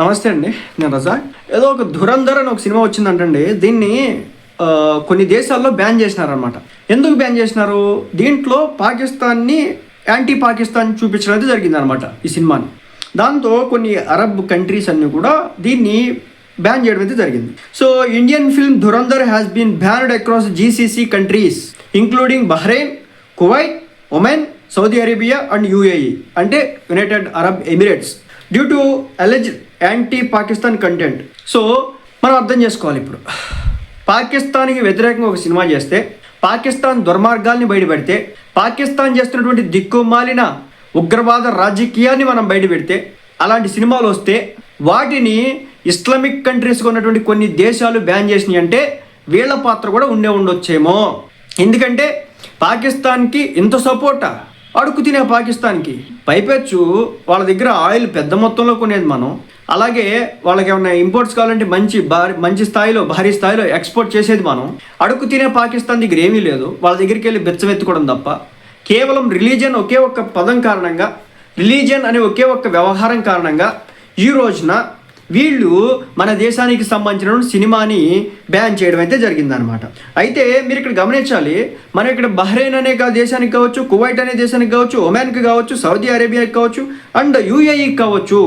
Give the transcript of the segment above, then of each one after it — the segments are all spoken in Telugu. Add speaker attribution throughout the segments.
Speaker 1: నమస్తే అండి నేను రజాక్ ఏదో ఒక ధురంధర్ అని ఒక సినిమా వచ్చిందంటండి. దీన్ని కొన్ని దేశాల్లో బ్యాన్ చేసినారనమాట ఎందుకు బ్యాన్ చేసినారు? దీంట్లో పాకిస్తాన్ని యాంటీ పాకిస్తాన్ చూపించడం అయితే జరిగిందనమాట ఈ సినిమాని. దాంతో కొన్ని అరబ్ కంట్రీస్ అన్నీ కూడా దీన్ని బ్యాన్ చేయడం అయితే జరిగింది. So Indian film Dhurandhar has been banned across GCC countries including Bahrain Kuwait Oman Saudi Arabia and UAE అంటే United Arab Emirates due to alleged anti Pakistan content so మనం అర్థం చేసుకోవాలి ఇప్పుడు. పాకిస్తాన్కి వ్యతిరేకంగా ఒక సినిమా చేస్తే పాకిస్తాన్ దుర్మార్గాల్ని బయటపెడితే పాకిస్తాన్ చేస్తున్నటువంటి దిక్కుమాలిన ఉగ్రవాద రాజకీయాన్ని మనం బయటపెడితే అలాంటి సినిమాలు వస్తే వాటిని ఇస్లామిక్ కంట్రీస్గా ఉన్నటువంటి కొన్ని దేశాలు బ్యాన్ చేసినాయి అంటే వీళ్ళ పాత్ర కూడా ఉండే ఉండొచ్చేమో. ఎందుకంటే పాకిస్తాన్కి ఇంత సపోర్టా అడుగు తినే పాకిస్తాన్కి. పైపెచ్చు వాళ్ళ దగ్గర ఆయిల్ పెద్ద మొత్తంలో కొనేది మనం. అలాగే వాళ్ళకి ఏమైనా ఇంపోర్ట్స్ కావాలంటే మంచి భారీ మంచి స్థాయిలో భారీ స్థాయిలో ఎక్స్పోర్ట్ చేసేది మనం. అడుగు తినే పాకిస్తాన్ దగ్గర ఏమీ లేదు. వాళ్ళ దగ్గరికి వెళ్ళి బెచ్చమెత్తుకోవడం తప్ప. కేవలం రిలీజియన్ ఒకే ఒక్క పదం కారణంగా రిలీజియన్ అనే ఒకే ఒక్క వ్యవహారం కారణంగా ఈ రోజున వీళ్ళు మన దేశానికి సంబంధించిన సినిమాని బ్యాన్ చేయడం అయితే జరిగిందనమాట అయితే మీరు ఇక్కడ గమనించాలి మన ఇక్కడ బహ్రెయిన్ అనే కా- దేశానికి కావచ్చు కువైట్ అనే దేశానికి కావచ్చు ఒమాన్కి కావచ్చు సౌదీ అరేబియాకి కావచ్చు అండ్ యూఏఈకి కావచ్చు.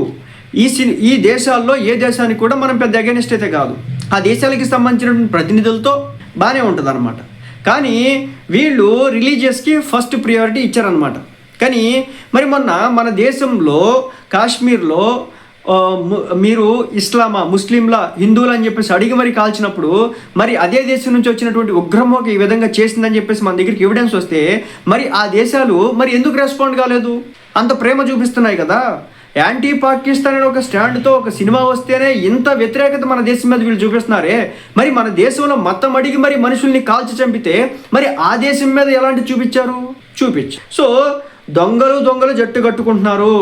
Speaker 1: ఈ సిని ఈ దేశాల్లో ఏ దేశానికి కూడా మనం పెద్ద అగెనిస్ట్ అయితే కాదు. ఆ దేశాలకి సంబంధించిన ప్రతినిధులతో బాగానే ఉంటుంది కానీ వీళ్ళు రిలీజియస్కి ఫస్ట్ ప్రియారిటీ ఇచ్చారనమాట కానీ మరి మొన్న మన దేశంలో కాశ్మీర్లో మీరు ఇస్లామా ముస్లింల హిందువులు అని చెప్పేసి అడిగి మరి కాల్చినప్పుడు మరి అదే దేశం నుంచి వచ్చినటువంటి ఉగ్రమోక ఈ విధంగా చేసిందని చెప్పేసి మన దగ్గరికి ఎవిడెన్స్ వస్తే మరి ఆ దేశాలు మరి ఎందుకు రెస్పాండ్ కాలేదు? అంత ప్రేమ చూపిస్తున్నాయి కదా. యాంటీ పాకిస్తాన్ అనే ఒక స్టాండ్తో ఒక సినిమా వస్తేనే ఇంత వ్యతిరేకత మన దేశం మీద వీళ్ళు చూపిస్తున్నారే? మరి మన దేశంలో మతం అడిగి మరి మనుషుల్ని కాల్చి చంపితే మరి ఆ దేశం మీద ఎలాంటి చూపించారు? చూపించు. సో దొంగలు దొంగలు జట్టు కట్టుకుంటున్నారు.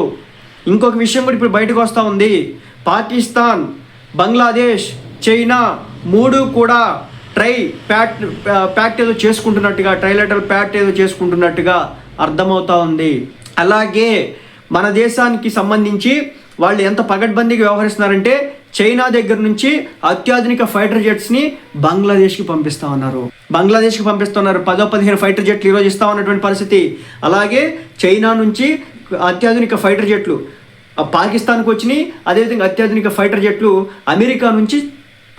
Speaker 1: ఇంకొక విషయం కూడా ఇప్పుడు బయటకు వస్తూ ఉంది. పాకిస్తాన్ బంగ్లాదేశ్ చైనా మూడు కూడా ట్రై ప్యాట్ ప్యాక్ట్ ఏదో చేసుకుంటున్నట్టుగా ట్రైలెటర్ ప్యాక్ట్ ఏదో చేసుకుంటున్నట్టుగా అర్థమవుతా ఉంది. అలాగే మన దేశానికి సంబంధించి వాళ్ళు ఎంత పగడ్బందీగా వ్యవహరిస్తున్నారంటే చైనా దగ్గర నుంచి అత్యాధునిక ఫైటర్ జెట్స్ని బంగ్లాదేశ్కి పంపిస్తా ఉన్నారు. బంగ్లాదేశ్కి పంపిస్తున్నారు పదో పదిహేను ఫైటర్ జెట్లు ఈరోజు ఇస్తా ఉన్నటువంటి పరిస్థితి. అలాగే చైనా నుంచి అత్యాధునిక ఫైటర్ జెట్లు పాకిస్తాన్కి వచ్చినాయి. అదేవిధంగా అత్యాధునిక ఫైటర్ జెట్లు అమెరికా నుంచి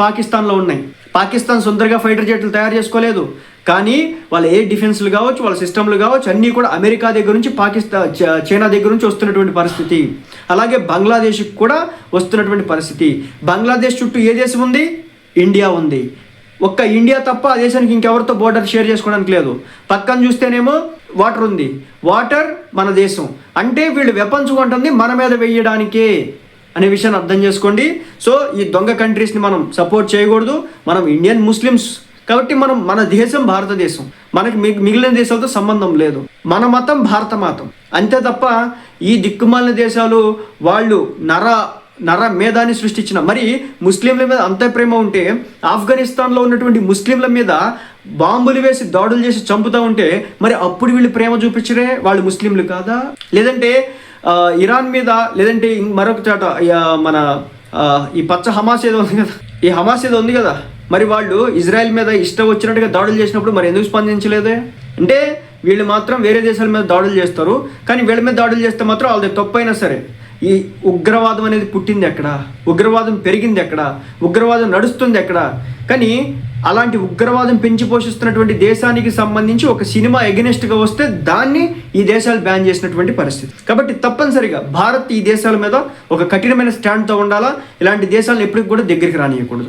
Speaker 1: పాకిస్తాన్లో ఉన్నాయి. పాకిస్తాన్ సొంతగా ఫైటర్ జెట్లు తయారు చేసుకోలేదు. కానీ వాళ్ళ ఏ డిఫెన్స్లు కావచ్చు వాళ్ళ సిస్టమ్లు కావచ్చు అన్నీ కూడా అమెరికా దగ్గర నుంచి పాకిస్తాన్ చైనా దగ్గర నుంచి వస్తున్నటువంటి పరిస్థితి. అలాగే బంగ్లాదేశ్కి కూడా వస్తున్నటువంటి పరిస్థితి. బంగ్లాదేశ్ చుట్టూ ఏ దేశం ఉంది? ఇండియా ఉంది. ఒక్క ఇండియా తప్ప ఆ దేశానికి ఇంకెవరితో బోర్డర్ షేర్ చేసుకోవడానికి లేదు. పక్కన చూస్తేనేమో వాటర్ ఉంది. వాటర్ మన దేశం. అంటే వీళ్ళు వెపన్స్ కొంటుంది మన మీద వేయడానికే. అనే విషయాన్ని అర్థం చేసుకోండి. సో ఈ దొంగ కంట్రీస్ని మనం సపోర్ట్ చేయకూడదు. మనం ఇండియన్ ముస్లిమ్స్ కాబట్టి మనం మన దేశం భారతదేశం. మనకి మిగిలిన దేశాలతో సంబంధం లేదు. మన మతం భారత మతం. అంతే తప్ప ఈ దిక్కుమాలిన దేశాలు వాళ్ళు నర నర మేధాన్ని సృష్టించిన మరి ముస్లింల మీద అంత ప్రేమ ఉంటే ఆఫ్ఘనిస్తాన్లో ఉన్నటువంటి ముస్లింల మీద బాంబులు వేసి దాడులు చేసి చంపుతూ ఉంటే మరి అప్పుడు వీళ్ళు ప్రేమ చూపించరే వాళ్ళు ముస్లింలు కాదా? లేదంటే ఇరాన్ మీద లేదంటే మరొక చోట మన ఈ పచ్చ హమాస్ ఏదో ఉంది కదా. ఈ హమాస్ ఏదో ఉంది కదా. మరి వాళ్ళు ఇజ్రాయెల్ మీద ఇష్టం వచ్చినట్టుగా దాడులు చేసినప్పుడు మరి ఎందుకు స్పందించలేదే? అంటే వీళ్ళు మాత్రం వేరే దేశాల మీద దాడులు చేస్తారు. కానీ వీళ్ళ మీద దాడులు చేస్తే మాత్రం వాళ్ళది తప్పైనా సరే. ఈ ఉగ్రవాదం అనేది పుట్టింది ఎక్కడ? ఉగ్రవాదం పెరిగింది ఎక్కడ? ఉగ్రవాదం నడుస్తుంది ఎక్కడ? కానీ అలాంటి ఉగ్రవాదం పెంచి పోషిస్తున్నటువంటి దేశానికి సంబంధించి ఒక సినిమా ఎగనెస్ట్గా వస్తే దాన్ని ఈ దేశాలు బ్యాన్ చేసినటువంటి పరిస్థితి. కాబట్టి తప్పనిసరిగా భారత్ ఈ దేశాల మీద ఒక కఠినమైన స్టాండ్తో ఉండాలా? ఇలాంటి దేశాలను ఎప్పటికి కూడా దగ్గరికి రానియకూడదు